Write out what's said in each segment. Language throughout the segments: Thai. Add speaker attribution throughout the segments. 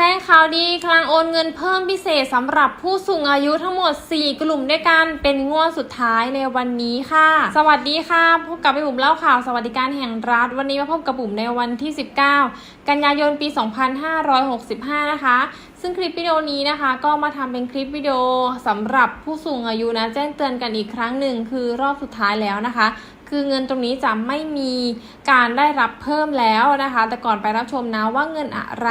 Speaker 1: แจ้งข่าวดีคลังโอนเงินเพิ่มพิเศษสำหรับผู้สูงอายุทั้งหมด 4 กลุ่มด้วยกันเป็นงวดสุดท้ายในวันนี้ค่ะ สวัสดีค่ะพบกับพี่บุ๋มเล่าข่าวสวัสดิการแห่งรัฐ วันนี้มาพบกับบุ๋มในวันที่ 19 กันยายนปี 2565 นะคะ ซึ่งคลิปวิดีโอนี้นะคะ ก็มาทำเป็นคลิปวิดีโอสำหรับผู้สูงอายุนะแจ้งเตือนกันอีกครั้งหนึ่งคือรอบสุดท้ายแล้วนะคะ คือเงินตรงนี้จะไม่มีการได้รับเพิ่มแล้วนะคะ แต่ก่อนไปรับชมนะว่าเงินอะไร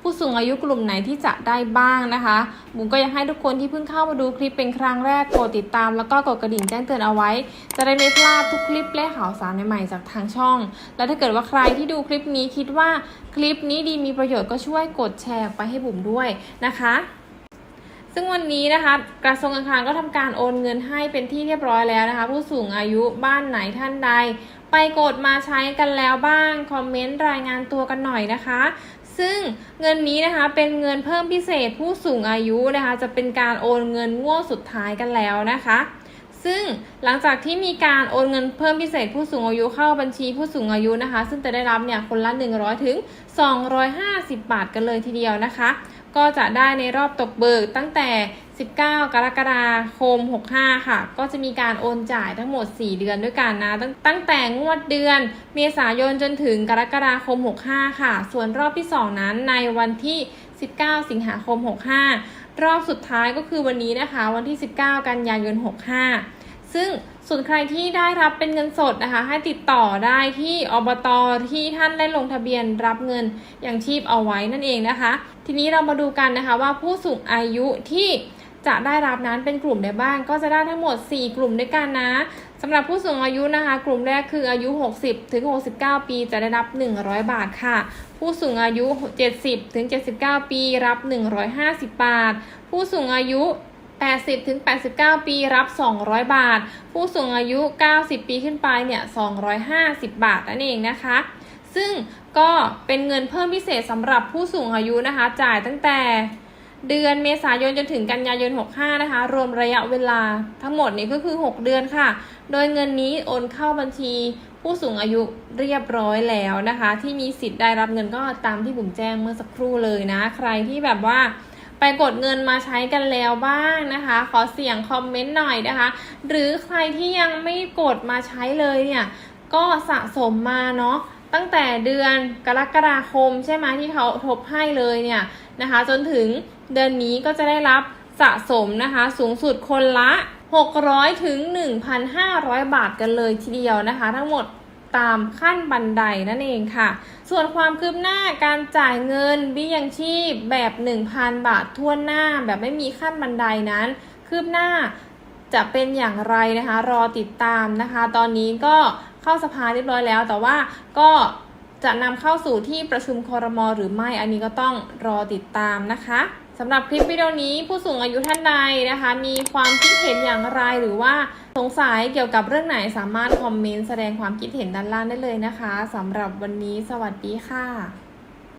Speaker 1: ผู้สูงอายุกลุ่มไหนที่จะได้บ้างนะคะบุ๋มก็อยากให้ทุกคนที่เพิ่งเข้ามาดูคลิปเป็นครั้งแรกกดติดตาม แล้วก็กดกระดิ่งแจ้งเตือนเอาไว้ จะได้ไม่พลาดทุกคลิปและข่าวสารใหม่ๆจากทางช่อง แล้วถ้าเกิดว่าใครที่ดูคลิปนี้คิดว่าคลิปนี้ดีมีประโยชน์ก็ช่วยกดแชร์ไปให้บุ๋มด้วยนะคะ ซึ่งวันนี้นะคะกระทรวงการคลังก็ทำการโอนเงินให้เป็นที่เรียบร้อยแล้วนะคะ ผู้สูงอายุบ้านไหนท่านใด ไปกดมาใช้กันแล้วบ้าง คอมเมนต์รายงานตัวกันหน่อยนะคะ ซึ่งเงินนี้นะคะเป็นเงินเพิ่มพิเศษผู้สูงอายุนะคะ จะเป็นการโอนเงินงวดสุดท้ายกันแล้วนะคะซึ่งหลังจากที่มีการโอนเงินเพิ่มพิเศษผู้สูงอายุเข้าบัญชีผู้สูงอายุนะคะ ซึ่งจะได้รับเนี่ยคนละ 100 ถึง 250 บาทกันเลยทีเดียวนะคะ ก็จะได้ในรอบตกเบิกตั้งแต่ 19 กรกฎาคม 65 ค่ะ ก็จะมีการโอนจ่ายทั้งหมด 4 เดือนด้วยกันนะตั้งตั้งแต่งวดเดือนเมษายนจนถึงกรกฎาคม 65 ค่ะ ส่วนรอบที่ 2 นั้นในวันที่ 19 สิงหาคม 65 รอบสุดท้ายก็คือวันนี้นะคะ วันที่ 19 กันยายน 65 ซึ่ง ส่วนใครที่ได้รับเป็นเงินสดนะคะ ให้ติดต่อได้ที่อบตที่ท่านได้ลงทะเบียนรับเงินอย่างชีพเอาไว้นั่นเองนะคะ ทีนี้เรามาดูกันนะคะว่าผู้สูงอายุที่จะได้รับนั้นเป็นกลุ่มใดบ้าง ก็จะได้ทั้งหมด 4 กลุ่มด้วยกันนะสำหรับผู้สูงอายุนะคะ กลุ่มแรกคืออายุ 60 ถึง 69 ปีจะได้รับ 100 บาทค่ะ ผู้สูงอายุ 70 ถึง 79 ปีรับ 150 บาท ผู้สูงอายุ 80ถึง89 ปี รับ 200 บาท ผู้สูงอายุ 90 ปีขึ้นไปเนี่ย250 บาทนั่นเองนะคะ ซึ่งก็เป็นเงินเพิ่มพิเศษสำหรับผู้สูงอายุนะคะ จ่ายตั้งแต่เดือนเมษายนจนถึงกันยายน 65 นะคะ รวมระยะเวลาทั้งหมดนี้ก็คือ 6 เดือนค่ะ โดยเงินนี้โอนเข้าบัญชีผู้สูงอายุเรียบร้อยแล้วนะคะ ที่มีสิทธิ์ได้รับเงินก็ตามที่บุ๋มแจ้งเมื่อสักครู่เลยนะ ใครที่แบบว่า ไปกดเงินมาใช้กันแล้วบ้างนะคะ ขอเสียงคอมเมนต์หน่อยนะคะ หรือใครที่ยังไม่กดมาใช้เลยเนี่ยก็สะสมมาเนาะตั้งแต่เดือนกรกฎาคมใช่ไหมที่เขาทบให้เลยเนี่ยนะคะ จนถึงเดือนนี้ก็จะได้รับสะสมนะคะ สูงสุดคนละ 600 ถึง 1,500 บาทกันเลยทีเดียวนะคะ ทั้งหมด ตามขั้นบันไดนั่นเองค่ะ ส่วนความคืบหน้าการจ่ายเงินบี้ยยังชีพแบบ 1,000 บาททั่วหน้าแบบไม่มีขั้นบันไดนั้น คืบหน้าจะเป็นอย่างไรนะคะ รอติดตามนะคะ ตอนนี้ก็เข้าสภาเรียบร้อยแล้ว แต่ว่าก็จะนำเข้าสู่ที่ประชุมคอรมอหรือไม่อันนี้ก็ต้องรอติดตามนะคะ สำหรับคลิปวิดีโอนี้ผู้สูงอายุท่านใดนะคะ มีความคิดเห็นอย่างไรหรือว่าสงสัยเกี่ยวกับเรื่องไหนสามารถคอมเมนต์แสดงความคิดเห็นด้านล่างได้เลยนะคะสำหรับวันนี้สวัสดีค่ะ